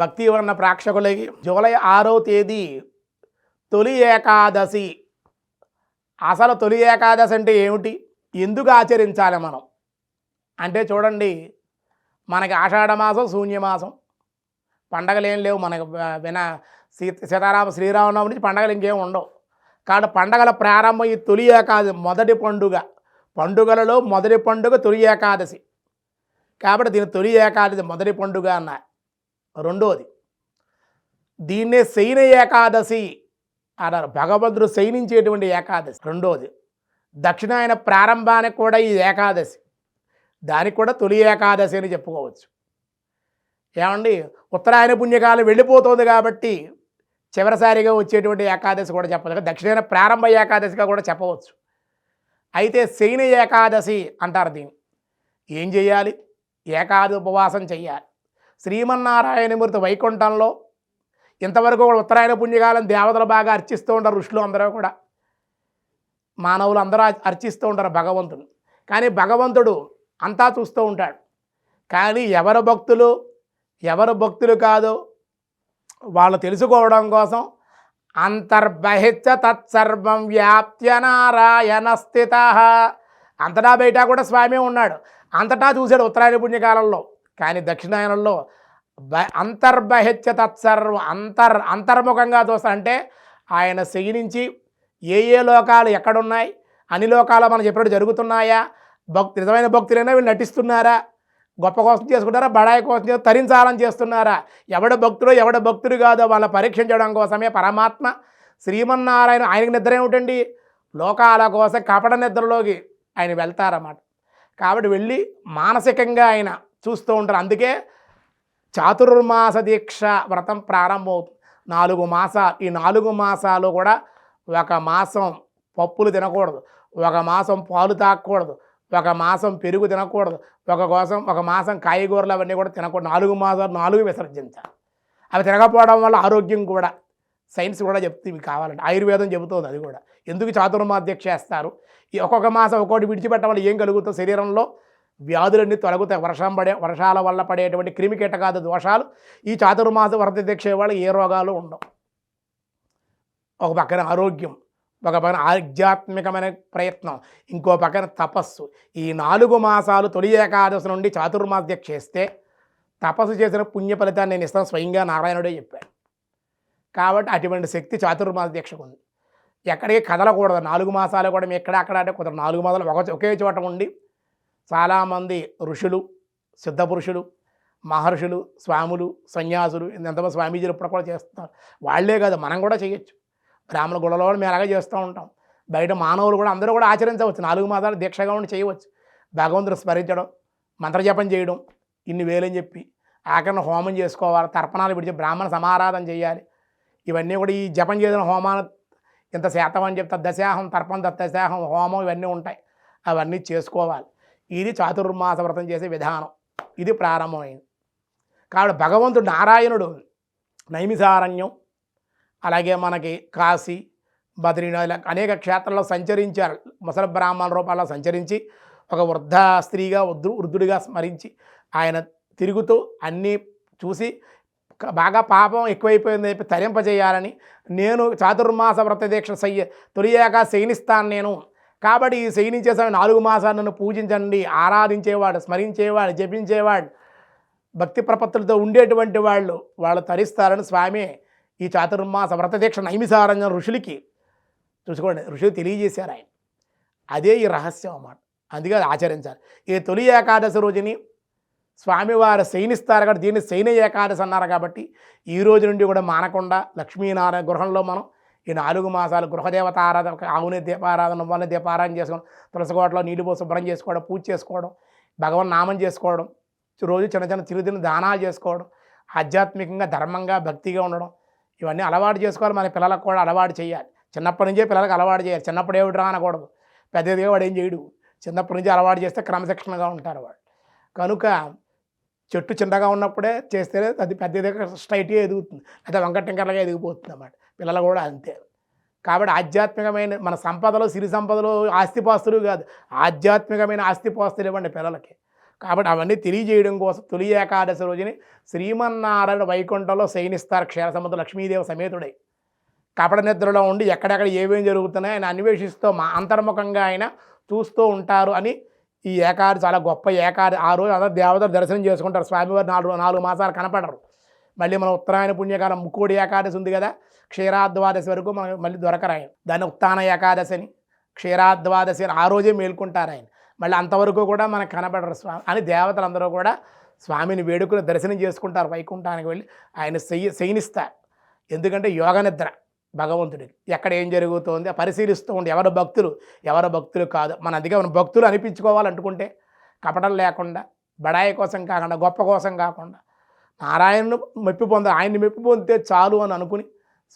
భక్తి ఉన్న ప్రేక్షకులకి జూలై ఆరో తేదీ తొలి ఏకాదశి. అసలు తొలి ఏకాదశి అంటే ఏమిటి? ఎందుకు ఆచరించాలి మనం? అంటే చూడండి మనకి ఆషాఢమాసం శూన్యమాసం పండగలు ఏం లేవు మనకి. విన సీత సీతారామ శ్రీరామనవమి నుంచి పండగలు ఇంకేం ఉండవు. కాబట్టి పండగల ప్రారంభం ఈ తొలి ఏకాదశి మొదటి పండుగ. పండుగలలో మొదటి పండుగ తొలి ఏకాదశి. కాబట్టి దీని తొలి ఏకాదశి మొదటి పండుగ అన్న రెండోది దీన్నే శయన ఏకాదశి అన్నారు. భగభద్రుడు శయనించేటువంటి ఏకాదశి. రెండోది దక్షిణాయన ప్రారంభానికి కూడా ఈ ఏకాదశి. దానికి కూడా తొలి ఏకాదశి అని చెప్పుకోవచ్చు. ఏమండి? ఉత్తరాయణ పుణ్యకాలం వెళ్ళిపోతుంది కాబట్టి చివరిసారిగా వచ్చేటువంటి ఏకాదశి కూడా చెప్పదు దక్షిణాయన ప్రారంభ ఏకాదశిగా కూడా చెప్పవచ్చు. అయితే శయన ఏకాదశి అంటారు దీన్ని. ఏం చేయాలి? ఏకాది ఉపవాసం చెయ్యాలి. శ్రీమన్నారాయణమూర్తి వైకుంఠంలో ఇంతవరకు కూడా ఉత్తరాయణ పుణ్యకాలం దేవతలు బాగా అర్చిస్తూ ఉంటారు ఋషులు అందరూ కూడా. మానవులు అందరూ అర్చిస్తూ ఉంటారు భగవంతుడు కానీ భగవంతుడు అంతా చూస్తూ ఉంటాడు. కానీ ఎవరు భక్తులు ఎవరు భక్తులు కాదు. వాళ్ళు తెలుసుకోవడం కోసం అంతర్బహిచ్చ తత్సర్వం వ్యాప్త్య నారాయణ స్థిత. అంతటా బయట కూడా స్వామి ఉన్నాడు. అంతటా చూశాడు ఉత్తరాయణ పుణ్యకాలంలో. కానీ దక్షిణాయనంలో బ అంతర్బహిత్య తత్సర్వం అంతర్ అంతర్ముఖంగా చూస్తా అంటే ఆయన నుంచి ఏ ఏ లోకాలు ఎక్కడున్నాయి అన్ని లోకాలు మనం చెప్పినట్టు జరుగుతున్నాయా భక్తి నిజమైన భక్తులైనా వీళ్ళు నటిస్తున్నారా గొప్ప కోసం చేసుకుంటారా బడాయి కోసం చేసు- తరించాలని చేస్తున్నారా ఎవడ భక్తుడో ఎవడ భక్తుడు కాదో వాళ్ళ పరీక్షించడం కోసమే పరమాత్మ శ్రీమన్నారాయణ ఆయనకి నిద్ర ఏమిటండి? లోకాల కోసం కపట నిద్రలోకి ఆయన వెళ్తారన్నమాట. కాబట్టి వెళ్ళి మానసికంగా ఆయన చూస్తూ ఉంటారు. అందుకే చాతుర్మాస దీక్ష వ్రతం ప్రారంభమవుతుంది. నాలుగు మాసాలు ఈ నాలుగు మాసాలు కూడా ఒక మాసం పప్పులు తినకూడదు. ఒక మాసం పాలు తాగకూడదు. ఒక మాసం పెరుగు తినకూడదు. ఒక కోసం ఒక మాసం కాయగూరలు అవన్నీ కూడా తినకూడదు. నాలుగు మాసాలు నాలుగు విసర్జించాలి. అవి తినకపోవడం వల్ల ఆరోగ్యం కూడా సైన్స్ కూడా చెప్తుంది ఇవి కావాలంటే. ఆయుర్వేదం చెబుతుంది అది కూడా. ఎందుకు చాతుర్మాధ్యక్ష చేస్తారు? ఈ ఒక్కొక్క మాసం ఒక్కొక్కటి విడిచిపెట్టడం వల్ల ఏం కలుగుతుంది? శరీరంలో వ్యాధులన్నీ తొలగుతాయి. వర్షం పడే వర్షాల వల్ల పడేటువంటి క్రిమి కీటకాద దోషాలు ఈ చాతుర్మాస వ్రత దీక్ష వాళ్ళు ఏ రోగాలు ఉండవు. ఒక పక్కన ఆరోగ్యం ఒక పక్కన ఆధ్యాత్మికమైన ప్రయత్నం ఇంకో పక్కన తపస్సు. ఈ నాలుగు మాసాలు తొలి ఏకాదశి నుండి చాతుర్మాస దీక్ష చేస్తే తపస్సు చేసిన పుణ్య ఫలితాన్ని నేను ఇస్తాను. స్వయంగా నారాయణుడే చెప్పాడు. కాబట్టి అటువంటి శక్తి చాతుర్మాస దీక్షకు ఉంది. ఎక్కడికి కదలకూడదు. నాలుగు మాసాలు కూడా మేము ఎక్కడ అక్కడ అంటే కొంత నాలుగు మాసాలు ఒక ఒకే చోట ఉండి చాలామంది ఋషులు సిద్ధ పురుషులు మహర్షులు స్వాములు సన్యాసులు ఎంతమంది స్వామీజీలు ఇప్పుడు కూడా చేస్తున్నారు. వాళ్ళే కాదు మనం కూడా చేయొచ్చు. బ్రాహ్మణ గుళ్ళలో మేము అలాగే చేస్తూ ఉంటాం. బయట మానవులు కూడా అందరూ కూడా ఆచరించవచ్చు. నాలుగు మాసాలు దీక్షగా ఉండి చేయవచ్చు. భగవంతుడు స్మరించడం మంత్రజపం చేయడం ఇన్ని వేలని చెప్పి ఆఖరణ హోమం చేసుకోవాలి తర్పణాలు విడిచి బ్రాహ్మణ సమారాధన చేయాలి. ఇవన్నీ కూడా ఈ జపం చేసిన హోమాన ఇంత శాతం అని చెప్తే దశాహం తర్పణ దశాహం హోమం ఇవన్నీ ఉంటాయి. అవన్నీ చేసుకోవాలి. ఇది చాతుర్మాస వ్రతం చేసే విధానం. ఇది ప్రారంభమైంది. కాబట్టి భగవంతుడు నారాయణుడు నైమిసారణ్యం అలాగే మనకి కాశీ బద్రీనాథ్ అనేక క్షేత్రాల్లో సంచరించారు. ముసల బ్రాహ్మణ రూపాల్లో సంచరించి ఒక వృద్ధ స్త్రీగా వృద్ధు వృద్ధుడిగా స్మరించి ఆయన తిరుగుతూ అన్నీ చూసి బాగా పాపం ఎక్కువైపోయింది చెప్పి తరింపజేయాలని నేను చాతుర్మాస వ్రత దీక్ష సయ్య తొలియాక శయనిస్తాను నేను. కాబట్టి ఈ శయనించే సమయం నాలుగు మాసాలు నన్ను పూజించండి ఆరాధించేవాడు స్మరించేవాడు జపించేవాడు భక్తి ప్రపత్తులతో ఉండేటువంటి వాళ్ళు వాళ్ళు తరిస్తారని స్వామి ఈ చాతుర్మాస వ్రత దీక్ష నైమిసారంజన ఋషులకి చూసుకోండి ఋషులు తెలియజేశారు ఆయన. అదే ఈ రహస్యం అన్నమాట. అందుకే అది ఆచరించాలి ఈ తొలి ఏకాదశి రోజుని స్వామివారు శయనిస్తారు కాబట్టి దీన్ని శయన ఏకాదశి అన్నారు కాబట్టి ఈ రోజు నుండి కూడా మానకుండా లక్ష్మీనారాయణ గృహంలో మనం ఈ నాలుగు మాసాలు గృహదేవత ఆరాధన ఆవుని దీపారాధన వల్ల దీపారాధన చేసుకోవడం తులసికోటలో నీళ్ళు పోసి శుభ్రం చేసుకోవడం పూజ చేసుకోవడం భగవన్ నామం చేసుకోవడం రోజు చిన్న చిన్న చిరుదిన దానాలు చేసుకోవడం ఆధ్యాత్మికంగా ధర్మంగా భక్తిగా ఉండడం ఇవన్నీ అలవాటు చేసుకోవాలి. మన పిల్లలకు కూడా అలవాటు చేయాలి. చిన్నప్పటి నుంచే పిల్లలకు అలవాటు చేయాలి. చిన్నప్పుడు ఏమిటి రా అనకూడదు పెద్దదిగా వాడు ఏం చేయడు. చిన్నప్పటి నుంచి అలవాటు చేస్తే క్రమశిక్షణగా ఉంటారు వాడు. కనుక చెట్టు చిన్నగా ఉన్నప్పుడే చేస్తేనే అది పెద్దదిగా స్ట్రైట్గా ఎదుగుతుంది. అయితే వంక ఎదిగిపోతుంది అన్నమాట. పిల్లలు కూడా అంతే. కాబట్టి ఆధ్యాత్మికమైన మన సంపదలు సిరి సంపదలు ఆస్తిపాస్తులు కాదు. ఆధ్యాత్మికమైన ఆస్తిపాస్తులు ఇవ్వండి పిల్లలకి. కాబట్టి అవన్నీ తెలియజేయడం కోసం తొలి ఏకాదశి రోజుని శ్రీమన్నారాయణ వైకుంఠంలో శయనిస్తారు క్షీరసముద్ర లక్ష్మీదేవి సమేతుడై. కపట నిద్రలో ఉండి ఎక్కడెక్కడ ఏమేమి జరుగుతున్నాయో ఆయన అన్వేషిస్తూ మా అంతర్ముఖంగా ఆయన చూస్తూ ఉంటారు అని ఈ ఏకాది చాలా గొప్ప ఏకాది ఆ రోజు అందరూ దేవతలు దర్శనం చేసుకుంటారు. స్వామివారు నాలుగు నాలుగు మాసాలు కనపడరు. మళ్ళీ మన ఉత్తరాయణ పుణ్యకాలం ముక్కోడి ఏకాదశి ఉంది కదా క్షీరాద్వాదశి వరకు మనకు మళ్ళీ దొరకరు ఆయన. దాన్ని ఉత్తాన ఏకాదశి అని క్షీరాద్వాదశి అని ఆ రోజే మేల్కొంటారు ఆయన. మళ్ళీ అంతవరకు కూడా మనకు కనబడరు స్వామి అని దేవతలందరూ కూడా స్వామిని వేడుకుని దర్శనం చేసుకుంటారు వైకుంఠానికి వెళ్ళి. ఆయన శయ శయనిస్తారు. ఎందుకంటే యోగ నిద్ర భగవంతుడికి ఎక్కడ ఏం జరుగుతోంది? పరిశీలిస్తూ ఉండి ఎవరు భక్తులు? ఎవరు భక్తులు కాదు. మన అందుకే మనం భక్తులు అనిపించుకోవాలనుకుంటే కపటం లేకుండా బడాయి కోసం కాకుండా గొప్ప కోసం కాకుండా నారాయణను మెప్పి పొంద ఆయన్ని మెప్పి పొందితే చాలు అని అనుకుని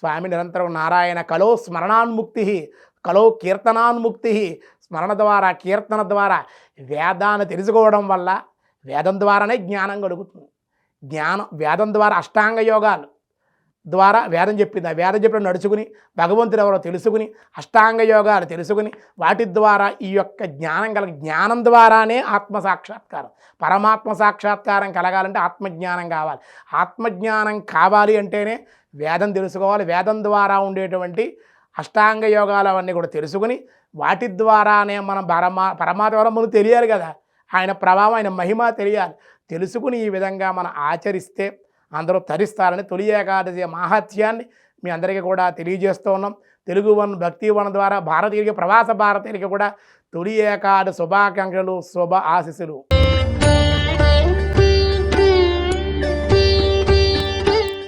స్వామి నిరంతరం నారాయణ కలో స్మరణాన్ముక్తి కలో కీర్తనాన్ముక్తి స్మరణ ద్వారా కీర్తన ద్వారా వేదాన్ని తెలుసుకోవడం వల్ల వేదం ద్వారానే జ్ఞానం కలుగుతుంది జ్ఞానం వేదం ద్వారా అష్టాంగ యోగాలు ద్వారా వేదం చెప్పింది. ఆ వేదం చెప్పిన నడుచుకుని భగవంతుడు ఎవరో తెలుసుకుని అష్టాంగ యోగాలు తెలుసుకుని వాటి ద్వారా ఈ యొక్క జ్ఞానం కల జ్ఞానం ద్వారానే ఆత్మ సాక్షాత్కారం. పరమాత్మ సాక్షాత్కారం కలగాలంటే ఆత్మజ్ఞానం కావాలి. ఆత్మజ్ఞానం కావాలి అంటేనే వేదం తెలుసుకోవాలి. వేదం ద్వారా ఉండేటువంటి అష్టాంగ యోగాలు అవన్నీ కూడా తెలుసుకుని వాటి ద్వారానే మనం పరమా పరమాత్మ వల్ల మనకు తెలియాలి కదా. ఆయన ప్రభావం ఆయన మహిమ తెలియాలి. తెలుసుకుని ఈ విధంగా మనం ఆచరిస్తే అందరూ తరిస్తారని తొలి ఏకాదశి మహత్యాన్ని మీ అందరికీ కూడా తెలియజేస్తూ ఉన్నాం. తెలుగు వన్ భక్తి వన్ ద్వారా భారతీయులకి ప్రవాస భారతీయులకి కూడా తొలి ఏకాదశి శుభాకాంక్షలు శుభ ఆశీస్సులు.